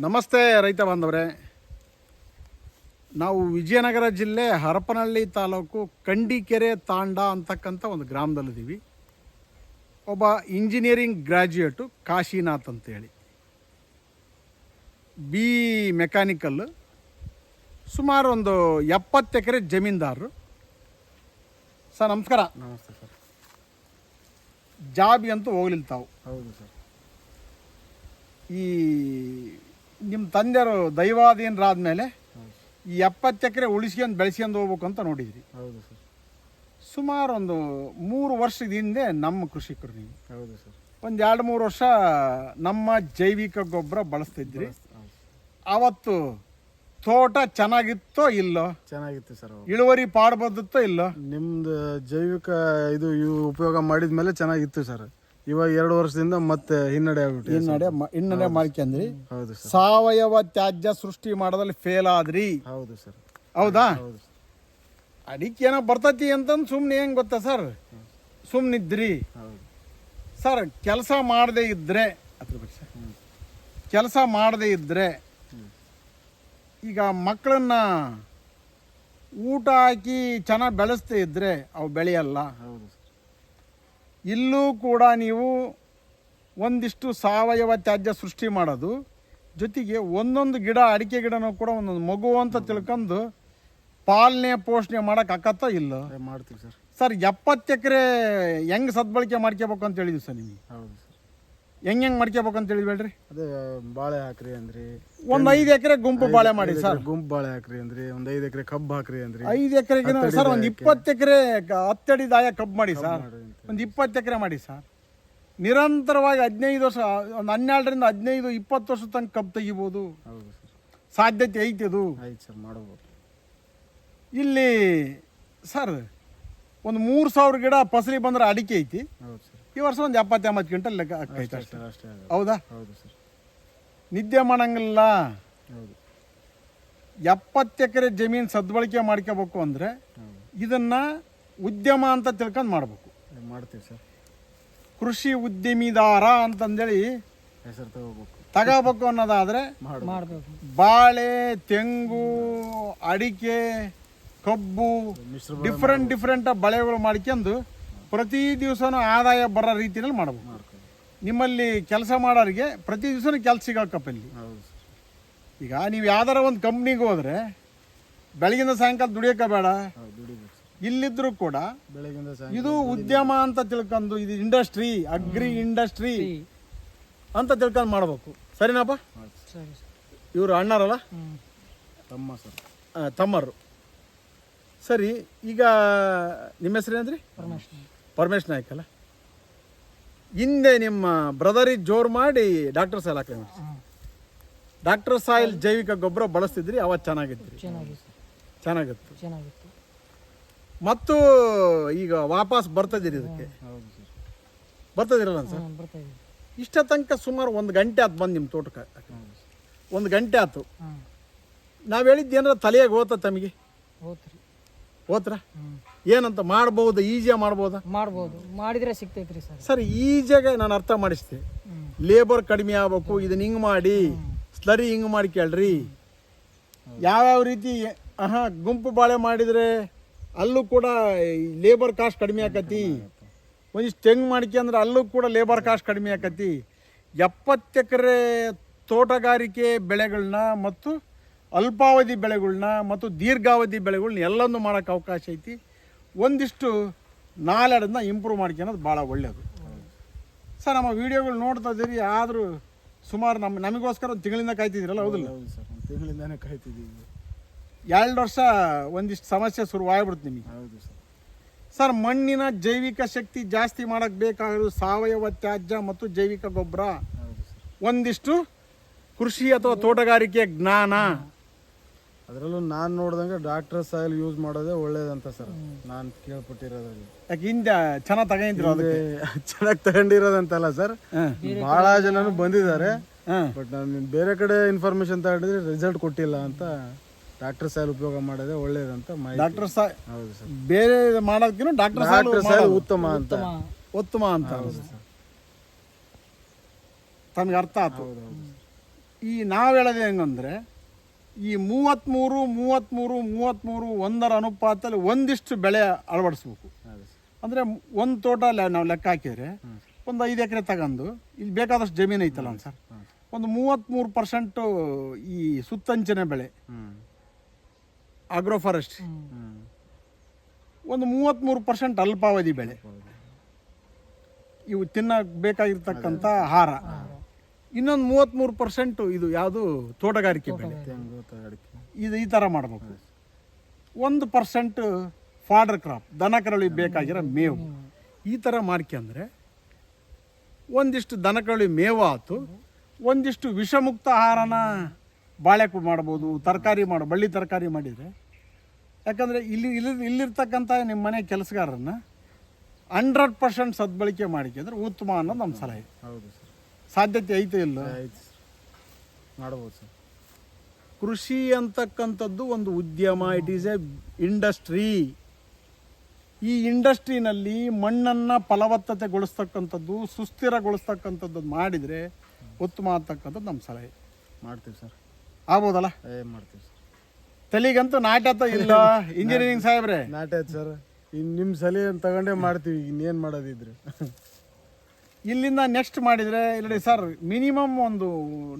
ನಮಸ್ತೆ ರೈತ ಬಾಂಧವರೇ. ನಾವು ವಿಜಯನಗರ ಜಿಲ್ಲೆ ಹರಪನಹಳ್ಳಿ ತಾಲೂಕು ಕಂಡಿಕೆರೆ ತಾಂಡ ಅಂತಕ್ಕಂಥ ಒಂದು ಗ್ರಾಮದಲ್ಲಿದ್ದೀವಿ ಒಬ್ಬ ಇಂಜಿನಿಯರಿಂಗ್ ಗ್ರ್ಯಾಜುಯೇಟು ಕಾಶಿನಾಥ್ ಅಂತೇಳಿ. ಬಿ ಮೆಕ್ಯಾನಿಕಲ್ ಸುಮಾರು ಒಂದು ಎಪ್ಪತ್ತು ಎಕರೆ ಜಮೀನ್ದಾರರು. ಸರ್ ನಮಸ್ಕಾರ. ನಮಸ್ತೆ ಸರ್. ಜಾಬಿ ಅಂತೂ ಹೋಗ್ಲಿಲ್ಲ ತಾವು. ಹೌದು ಸರ್. ಈ ನಿಮ್ಮ ತಂದೆಯರು ದೈವಾಧೀನರಾದ್ಮೇಲೆ ಮೇಲೆ ಈ ಎಪ್ಪತ್ತು ಎಕರೆ ಉಳಿಸ್ಕೊಂಡು ಬೆಳೆಸ್ಕೊಂಡು ಹೋಗ್ಬೇಕು ಅಂತ ನೋಡಿದ್ರಿ. ಹೌದು ಸರ್. ಸುಮಾರು ಒಂದು ಮೂರು ವರ್ಷದ ಹಿಂದೆ ನಮ್ಮ ಕೃಷಿಕರು ನೀವು. ಹೌದು ಸರ್. ಒಂದು ಎರಡು ಮೂರು ವರ್ಷ ನಮ್ಮ ಜೈವಿಕ ಗೊಬ್ಬರ ಬಳಸ್ತಿದ್ರಿ. ಅವತ್ತು ತೋಟ ಚೆನ್ನಾಗಿತ್ತೋ ಇಲ್ಲೋ? ಚೆನ್ನಾಗಿತ್ತು ಸರ್ ಇಳುವರಿ ಪಾಡ್ಬೋದಿತ್ತೋ ಇಲ್ಲೋ? ನಿಮ್ದು ಜೈವಿಕ ಇದು ಇವು ಉಪಯೋಗ ಮಾಡಿದ ಮೇಲೆ ಚೆನ್ನಾಗಿತ್ತು ಸರ್. ಇವಾಗ ಎರಡು ವರ್ಷದಿಂದ ಮತ್ತೆ ಹಿನ್ನಡೆ ಆಗ್ಬಿಟ್ಟು ಹಿನ್ನಡೆ ಹಿನ್ನಡೆ ಮಾಡ್ಕೊಂಡ್ರಿ ಹೌದು ಸರ್. ಸಾವಯವ ತ್ಯಾಜ್ಯ ಸೃಷ್ಟಿ ಮಾಡೋದ್ರಲ್ಲಿ ಫೇಲ್ ಆದ್ರಿ? ಹೌದು ಸರ್. ಹೌದಾ? ಅದಕ್ಕೆ ಏನೋ ಬರ್ತತಿ ಅಂತಂದು ಸುಮ್ಮನೆ ಹೆಂಗೆ ಗೊತ್ತಾ ಸರ್? ಸುಮ್ಮನಿದ್ರಿ ಹೌದು. ಸರ್ ಕೆಲಸ ಮಾಡದೇ ಇದ್ರೆ ಅದ್ರ ಬಗ್ಗೆ ಸರ್. ಕೆಲಸ ಮಾಡದೇ ಇದ್ರೆ ಈಗ ಮಕ್ಕಳನ್ನ ಊಟ ಹಾಕಿ ಚೆನ್ನಾಗಿ ಬೆಳೆಸ್ತಾ ಇದ್ರೆ ಅವು ಬೆಳೆಯಲ್ಲ. ಹೌದು ಸರ್. ಇಲ್ಲೂ ಕೂಡ ನೀವು ಒಂದಿಷ್ಟು ಸಾವಯವ ತ್ಯಾಜ್ಯ ಸೃಷ್ಟಿ ಮಾಡೋದು. ಜೊತೆಗೆ ಒಂದೊಂದು ಗಿಡ ಅಡಿಕೆ ಗಿಡನೂ ಕೂಡ ಒಂದೊಂದು ಮಗು ಅಂತ ತಿಳ್ಕೊಂಡು ಪಾಲನೆ ಪೋಷಣೆ ಮಾಡೋಕೆ ಅಕ್ಕತ್ತ ಇಲ್ಲ? ಮಾಡ್ತೀವಿ ಸರ್. ಸರ್ ಎಪ್ಪತ್ತು ಎಕರೆ ಹೆಂಗೆ ಸದ್ಬಳಕೆ ಮಾಡ್ಕೋಬೇಕು ಅಂತ ಹೇಳಿದ್ವಿ ಸರ್ ನಿಮಗೆ? ಹೌದು ಸರ್. ಹೆಂಗೆ ಹೆಂಗೆ ಮಾಡ್ಕೋಬೇಕು ಅಂತ ಹೇಳಿದ್ಬೇಡ್ರಿ ಅದೇ ಬಾಳೆ ಹಾಕ್ರಿ ಅಂದ್ರಿ. ಒಂದು ಐದು ಎಕರೆ ಗುಂಪು ಬಾಳೆ ಮಾಡಿ ಸರ್. ಗುಂಪು ಬಾಳೆ ಹಾಕ್ರಿ ಅಂದ್ರಿ ಒಂದು ಐದು ಎಕರೆ ಕಬ್ಬು ಹಾಕ್ರಿ ಅಂದ್ರಿ. ಐದು ಎಕರೆಗೆ ಸರ್ ಒಂದು ಇಪ್ಪತ್ತು ಎಕರೆ ಹತ್ತಡಿದಾಯ ಕಬ್ಬು ಮಾಡಿ ಸರ್. ಒಂದು ಇಪ್ಪತ್ತು ಎಕರೆ ಮಾಡಿ ಸರ್. ನಿರಂತರವಾಗಿ ಹದಿನೈದು ವರ್ಷ ಒಂದು ಹನ್ನೆರಡರಿಂದ ಹದಿನೈದು ಇಪ್ಪತ್ತು ವರ್ಷ ತನಕ ಕಬ್ಬು ತೆಗಿಬೋದು. ಹೌದು ಸರ್. ಸಾಧ್ಯತೆ ಐತಿ ಅದು. ಆಯ್ತು ಸರ್ ಮಾಡಬಹುದು ಇಲ್ಲಿ ಸರ್ ಒಂದು ಮೂರು ಸಾವಿರ ಗಿಡ ಫಸಲಿ ಬಂದ್ರೆ ಅಡಿಕೆ ಐತಿ. ಹೌದು ಸರ್. ಈ ವರ್ಷ ಒಂದು ಎಪ್ಪತ್ತು ಎಂಬತ್ತು ಕ್ವಿಂಟಲ್ ಲೆಕ್ಕ ಅಷ್ಟೇ ಅಷ್ಟೇ. ಆಗೋದು. ಹೌದಾ? ಹೌದು ಸರ್. ನಿದ್ದೆ ಮಾಡಂಗಿಲ್ಲ. ಹೌದು. ಎಪ್ಪತ್ತು ಎಕರೆ ಜಮೀನು ಸದ್ಬಳಕೆ ಮಾಡ್ಕೋಬೇಕು ಅಂದರೆ ಇದನ್ನು ಇದನ್ನ ಉದ್ಯಮ ಅಂತ ತಿಳ್ಕೊಂಡು ಮಾಡ್ಬೇಕು. ಮಾಡ್ತೀವಿ ಸರ್. ಕೃಷಿ ಉದ್ಯಮಿದಾರ ಅಂತಂದೇಳಿ ಹೆಸರು ತಗೋಬೇಕು. ತಗೋಬೇಕು ಅನ್ನೋದಾದ್ರೆ ಮಾಡಬೇಕು. ಬಾಳೆ ತೆಂಗು ಅಡಿಕೆ ಕಬ್ಬು ಡಿಫ್ರೆಂಟ್ ಡಿಫ್ರೆಂಟ್ ಬಳೆಗಳು ಮಾಡ್ಕೊಂಡು ಪ್ರತಿ ದಿವಸನೂ ಆದಾಯ ಬರೋ ರೀತಿಯಲ್ಲಿ ಮಾಡಬೇಕು. ನಿಮ್ಮಲ್ಲಿ ಕೆಲಸ ಮಾಡೋರಿಗೆ ಪ್ರತಿ ದಿವಸನೂ ಕೆಲಸ ಸಿಗೋಕಪ್ಪಲ್ಲಿ ಇಲ್ಲಿ. ಈಗ ನೀವು ಯಾವ್ದಾರ ಒಂದು ಕಂಪ್ನಿಗೆ ಹೋದ್ರೆ ಬೆಳಗಿನ ಸಾಯಂಕಾಲ ದುಡಿಯೋಕೆ ಬೇಡ. ಇಲ್ಲಿದ್ರು ಕೂಡ ಇದು ಉದ್ಯಮ ಅಂತ ತಿಳ್ಕೊಂಡು ಇದು ಇಂಡಸ್ಟ್ರಿ ಅಗ್ರಿ ಇಂಡಸ್ಟ್ರಿ ಅಂತ ತಿಳ್ಕೊಂಡು ಮಾಡ್ಬೇಕು. ಸರಿನಪ್ಪ? ಸರಿ ಇವರು ಅಣ್ಣರಲ್ಲ? ತಮ್ಮ ಸರ್. ತಮ್ಮರು. ಸರಿ ಈಗ ನಿಮ್ಮ ಹೆಸರು ಏನಂದ್ರಿ? ಪರಮೇಶ್ವರ ಪರಮೇಶ್ ನಾಯ್ಕ ಅಲ್ಲ? ಹಿಂದೆ ನಿಮ್ಮ ಬ್ರದರಿಗೆ ಜೋರು ಮಾಡಿ ಡಾಕ್ಟರ್ ಸಾಯಿಲ್ ಹಾಕಿ ಡಾಕ್ಟರ್ ಸಾಯಿಲ್ ಜೈವಿಕ ಗೊಬ್ಬರ ಬಳಸ್ತಿದ್ರಿ ಅವತ್ತು ಚೆನ್ನಾಗಿದ್ರಿ ಚೆನ್ನಾಗಿತ್ತು ಚೆನ್ನಾಗಿತ್ತು. ಚೆನ್ನಾಗಿತ್ತು ಮತ್ತು ಈಗ ವಾಪಸ್ ಬರ್ತದಿರಿ ಇದಕ್ಕೆ. ಹೌದು ಸರ್. ಬರ್ತದಿರಲ್ಲ ಸರ್? ಬರ್ತಾ ಇಷ್ಟ ತನಕ ಸುಮಾರು ಒಂದು ಗಂಟೆ ಆತು ಬಂದು ನಿಮ್ಮ ತೋಟಕ್ಕೆ. ಒಂದು ಗಂಟೆ ಆತು. ಹಾಂ. ನಾವು ಹೇಳಿದ್ದು ಏನಾರ ತಲೆಯಾಗ ಹೋತ ತಮಗೆ? ಹೋತ್ರಿ. ಹ್ಞೂ ಏನಂತ ಮಾಡ್ಬೋದು ಈಜಿಯಾಗಿ ಮಾಡ್ಬೋದಾ? ಮಾಡ್ಬೋದು. ಮಾಡಿದ್ರೆ ಸಿಗ್ತೈತ್ರಿ ಸರ್. ಸರ್ ಈಜಿಯಾಗ ನಾನು ಅರ್ಥ ಮಾಡಿಸ್ತೆ ಹ್ಞೂ ಲೇಬರ್ ಕಡಿಮೆ ಆಗ್ಬೇಕು ಇದನ್ನ ಹಿಂಗೆ ಮಾಡಿ ಸ್ಲರಿ ಹಿಂಗೆ ಮಾಡಿ ಕೇಳ್ರಿ ಯಾವ್ಯಾವ ರೀತಿ ಆಹಾ ಗುಂಪು ಬಾಳೆ ಮಾಡಿದರೆ ಅಲ್ಲೂ ಕೂಡ ಲೇಬರ್ ಕಾಸ್ಟ್ ಕಡಿಮೆ ಆಕತಿ. ಒಂದಿಷ್ಟು ತೆಂಗು ಅಂದ್ರೆ ಅಲ್ಲೂ ಕೂಡ ಲೇಬರ್ ಕಾಸ್ಟ್ ಕಡಿಮೆ ಆಕತಿ. ಎಪ್ಪತ್ತು ಎಕರೆ ತೋಟಗಾರಿಕೆ ಬೆಳೆಗಳನ್ನ ಮತ್ತು ಅಲ್ಪಾವಧಿ ಬೆಳೆಗಳನ್ನ ಮತ್ತು ದೀರ್ಘಾವಧಿ ಬೆಳೆಗಳನ್ನ ಎಲ್ಲನೂ ಮಾಡೋಕ್ಕೆ ಅವಕಾಶ ಐತಿ. ಒಂದಿಷ್ಟು ನಾಲೆಡನ್ನ ಇಂಪ್ರೂವ್ ಮಾಡ್ಕೊಳೋದು ಭಾಳ ಒಳ್ಳೆಯದು ಸರ್, ನಮ್ಮ ವಿಡಿಯೋಗಳು ನೋಡ್ತಾ ಇದ್ದೀರಿ, ಆದರೂ ಸುಮಾರು ನಮ್ಮ ನಮಗೋಸ್ಕರ ಒಂದು ತಿಂಗಳಿಂದ ಕಾಯ್ತಿದ್ದೀರಲ್ಲ, ಹೌದಿಲ್ಲ? ಹೌದು ಸರ್ ತಿಂಗಳಿಂದಾನೇ ಕಾಯ್ತಿದ್ದೀವಿ. ಎರಡು ವರ್ಷ ಒಂದಿಷ್ಟು ಸಮಸ್ಯೆ ಶುರುವಾಗ್ಬಿಡ್ತು ನಿಮಗೆ. ಹೌದು ಸರ್. ಸರ್ ಮಣ್ಣಿನ ಜೈವಿಕ ಶಕ್ತಿ ಜಾಸ್ತಿ ಮಾಡಕ್ಕೆ ಬೇಕಾಗಿರೋ ಸಾವಯವ ತ್ಯಾಜ್ಯ ಮತ್ತು ಜೈವಿಕ ಗೊಬ್ಬರ. ಹೌದು ಸರ್. ಒಂದಿಷ್ಟು ಕೃಷಿ ಅಥವಾ ತೋಟಗಾರಿಕೆ ಜ್ಞಾನ. ಅದರಲ್ಲೂ ನಾನು ನೋಡ್ದಂಗೆ ಡಾಕ್ಟರ್ ಸಾಯಿಲ್ ಯೂಸ್ ಮಾಡೋದೇ ಒಳ್ಳೇದಂತ ಸರ್ ನಾನು ಕೇಳ್ಪಟ್ಟಿರೋದ್ರಲ್ಲಿ. ಯಾಕೆ ಹಿಂದೆ ಚೆನ್ನಾಗಿ ತಗೊಂಡಿದ್ರು ಅದಕ್ಕೆ? ಚೆನ್ನಾಗಿ ತಗೊಂಡಿರೋದಂತಲ್ಲ ಸರ್. ಭಾಳ ಬಹಳ ಜನನು ಬಂದಿದ್ದಾರೆ. ಬಟ್ ನಾನು ಬೇರೆ ಕಡೆ ಇನ್ಫಾರ್ಮೇಶನ್ ತಗೊಂಡಿದ್ರೆ ರಿಸಲ್ಟ್ ಕೊಟ್ಟಿಲ್ಲ ಅಂತ ಡಾಕ್ಟರ್ ಸಾಯಿಲ್ ಉಪಯೋಗ ಮಾಡೋದೇ ಒಳ್ಳೇದಂತ ಮಾಹಿತಿ. ಡಾಕ್ಟರ್ ಸಾ ಹೌದು ಸರ್. ಬೇರೆ ಮಾಡೋದಕ್ಕಿಂತ ಡಾಕ್ಟರ್ ಡಾಕ್ಟರ್ ಸಾಯಿಲ್ ಉತ್ತಮ ಅಂತ. ಉತ್ತಮ ಅಂತ ತಮಗೆ ಅರ್ಥ ಆಯ್ತು ಈ ನಾವು ಹೇಳೋದು ಹೆಂಗಂದ್ರೆ ಈ ಮೂವತ್ತ್ಮೂರು ಮೂವತ್ತ್ಮೂರು ಮೂವತ್ತ್ಮೂರು ಒಂದರ ಅನುಪಾತದಲ್ಲಿ ಒಂದಿಷ್ಟು ಬೆಳೆ ಅಳವಡಿಸ್ಬೇಕು. ಅಂದ್ರೆ ಸರ್. ಅಂದರೆ ಒಂದು ತೋಟ ಲೆ- ನಾವು ಲೆಕ್ಕ ಹಾಕಿದ್ರೆ ಒಂದು ಐದು ಎಕರೆ ತಗೊಂಡು ಇಲ್ಲಿ ಬೇಕಾದಷ್ಟು ಜಮೀನು ಐತಲ್ಲ ಸರ್. ಒಂದು ಮೂವತ್ತ್ಮೂರು ಪರ್ಸೆಂಟು ಈ ಸುತ್ತಂಚಿನ ಬೆಳೆ. ಹ್ಞೂ ಆಗ್ರೋ ಫಾರೆಸ್ಟ್ ಒಂದು ಮೂವತ್ತ್ಮೂರು ಪರ್ಸೆಂಟ್ ಅಲ್ಪಾವಧಿ ಬೆಳೆ. ಇವು ತಿನ್ನಬೇಕಾಗಿರ್ತಕ್ಕಂಥ ಆಹಾರ. ಇನ್ನೊಂದು ಮೂವತ್ತ್ಮೂರು ಪರ್ಸೆಂಟು ಇದು ಯಾವುದು ತೋಟಗಾರಿಕೆ ಬೆಳೆ. ಇದು ಈ ಥರ ಮಾಡಬೇಕು. ಒಂದು ಪರ್ಸೆಂಟ್ ಫಾಡರ್ ಕ್ರಾಪ್ ದನ ಕರಳಿಗೆ ಬೇಕಾಗಿರೋ ಮೇವು. ಈ ಥರ ಮಾಡ್ಕೊಂಡ್ರೆ ಒಂದಿಷ್ಟು ದನ ಕರಳಿ ಮೇವು ಆಯ್ತು ಒಂದಿಷ್ಟು ವಿಷಮುಕ್ತ ಆಹಾರನ ಬಾಳೆಕು ಮಾಡ್ಬೋದು ತರಕಾರಿ ಮಾಡು ಬಳ್ಳಿ ತರಕಾರಿ ಮಾಡಿದರೆ ಯಾಕಂದರೆ ಇಲ್ಲಿ ಇಲ್ಲಿ ಇಲ್ಲಿರ್ತಕ್ಕಂಥ ನಿಮ್ಮ ಮನೆ ಕೆಲಸಗಾರರನ್ನ ಹಂಡ್ರೆಡ್ ಪರ್ಸೆಂಟ್ ಸದ್ಬಳಕೆ ಮಾಡಿಕೊಂಡ್ರೆ ಉತ್ತಮ ಅನ್ನೋದು ನಮ್ಮ ಸಲಹೆ. ಹೌದು ಸರ್. ಸಾಧ್ಯತೆ ಐತೆ ಇಲ್ಲ? ಆಯ್ತು ಸರ್. ಮಾಡ್ಬೋದು ಸರ್. ಕೃಷಿ ಅಂತಕ್ಕಂಥದ್ದು ಒಂದು ಉದ್ಯಮ ಇಟ್ ಈಸ್ ಎ ಇಂಡಸ್ಟ್ರಿ ಈ ಇಂಡಸ್ಟ್ರಿನಲ್ಲಿ ಮಣ್ಣನ್ನು ಫಲವತ್ತತೆಗೊಳಿಸ್ತಕ್ಕಂಥದ್ದು ಸುಸ್ಥಿರಗೊಳಿಸ್ತಕ್ಕಂಥದ್ದು ಮಾಡಿದರೆ ಉತ್ತಮ ಅಂತಕ್ಕಂಥದ್ದು ನಮ್ಮ ಸಲಹೆ. ಮಾಡ್ತೀವಿ ಸರ್. ಆಗ್ಬೋದಲ್ಲ? ಏ ಮಾಡ್ತೀವಿ ಸರ್. ತಲೆಗಂತೂ ನಾಟ್ಯತ ಇಲ್ಲ. ಇಂಜಿನಿಯರಿಂಗ್ ಸಾಹೇಬ್ರೆ. ನಾಟ ಸರ್. ಇನ್ ನಿಮ್ಮ ಸಲಹೆ ತಗೊಂಡೇ ಮಾಡ್ತೀವಿ ಇನ್ನೇನು ಮಾಡೋದಿದ್ರೆ. ಇಲ್ಲಿಂದ ನೆಕ್ಸ್ಟ್ ಮಾಡಿದರೆ ಇಲ್ಲಿ ಸರ್ ಮಿನಿಮಮ್ ಒಂದು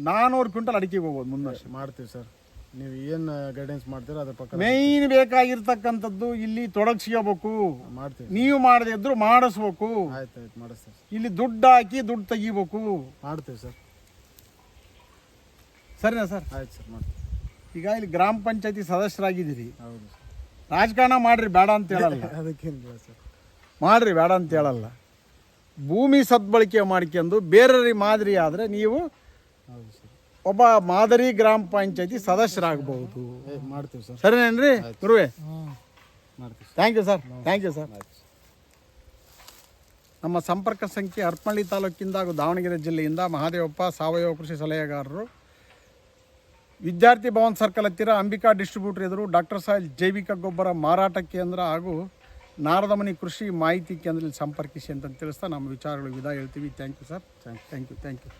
ನಾನೂರು ಕ್ವಿಂಟಲ್ ಅಡಿಕೆಗೆ ಹೋಗ್ಬೋದು ಮುಂದೆ ಮಾಡ್ತೀವಿ ಸರ್ ನೀವು ಏನು ಗೈಡೆನ್ಸ್ ಮಾಡ್ತೀರೋ ಅದ್ರ ಪಕ್ಕ ಮೇಯ್ನ್ ಬೇಕಾಗಿರ್ತಕ್ಕಂಥದ್ದು ಇಲ್ಲಿ ತೊಡಗಿಸ್ಕೋಬೇಕು. ಮಾಡ್ತೀವಿ ನೀವು ಮಾಡದೇ ಇದ್ರು ಮಾಡಿಸ್ಬೇಕು. ಆಯ್ತು ಆಯ್ತು ಮಾಡಿಸ್ತೀವಿ ಸರ್ ಇಲ್ಲಿ ದುಡ್ಡು ಹಾಕಿ ದುಡ್ಡು ತೆಗಿಬೇಕು. ಮಾಡ್ತೀವಿ ಸರ್ ಸರಿನಾ ಸರ್ ಆಯ್ತು ಸರ್ ಮಾಡ್ತೀವಿ. ಈಗ ಇಲ್ಲಿ ಗ್ರಾಮ ಪಂಚಾಯತಿ ಸದಸ್ಯರಾಗಿದ್ದೀರಿ. ಹೌದು. ರಾಜಕಾರಣ ಮಾಡ್ರಿ ಬೇಡ ಅಂತ ಹೇಳಲ್ಲ. ಅದಕ್ಕೇನಿಲ್ಲ ಸರ್. ಮಾಡ್ರಿ ಬೇಡ ಅಂತ ಹೇಳಲ್ಲ. ಭೂಮಿ ಸದ್ಬಳಕೆ ಮಾಡ್ಕೊಂಡು ಬೇರೆಯವ್ರಿಗೆ ಮಾದರಿ ಆದರೆ ನೀವು ಹೌದು ಸರ್. ಒಬ್ಬ ಮಾದರಿ ಗ್ರಾಮ ಪಂಚಾಯತಿ ಸದಸ್ಯರಾಗಬಹುದು. ಮಾಡ್ತೀವಿ ಸರ್. ಸರಿನೇನ್ರಿ ಗುರುವೆ? ಮಾಡ್ತೀವಿ thank you sir thank you sir sir. ನಮ್ಮ ಸಂಪರ್ಕ ಸಂಖ್ಯೆ ಅರ್ಪಳ್ಳಿ ತಾಲೂಕಿಂದ ಹಾಗೂ ದಾವಣಗೆರೆ ಜಿಲ್ಲೆಯಿಂದ ಮಹಾದೇವಪ್ಪ ಸಾವಯವ ಕೃಷಿ ಸಲಹೆಗಾರರು ವಿದ್ಯಾರ್ಥಿ ಭವನ್ ಸರ್ಕಲ್ ಹತ್ತಿರ ಅಂಬಿಕಾ ಡಿಸ್ಟ್ರಿಬ್ಯೂಟರ್ ಎದುರು ಡಾಕ್ಟರ್ ಸಾಯಿಲ್ ಜೈವಿಕ ಗೊಬ್ಬರ ಮಾರಾಟ ಕೇಂದ್ರ ಹಾಗೂ ನಾರದಮನಿ ಕೃಷಿ ಮಾಹಿತಿ ಕೇಂದ್ರದಲ್ಲಿ ಸಂಪರ್ಕಿಸಿ ಅಂತ ತಿಳಿಸ್ತಾ ನಮ್ಮ ವಿಚಾರಗಳು ವಿಧ ಹೇಳ್ತೀವಿ. Thank you sir thank you thank you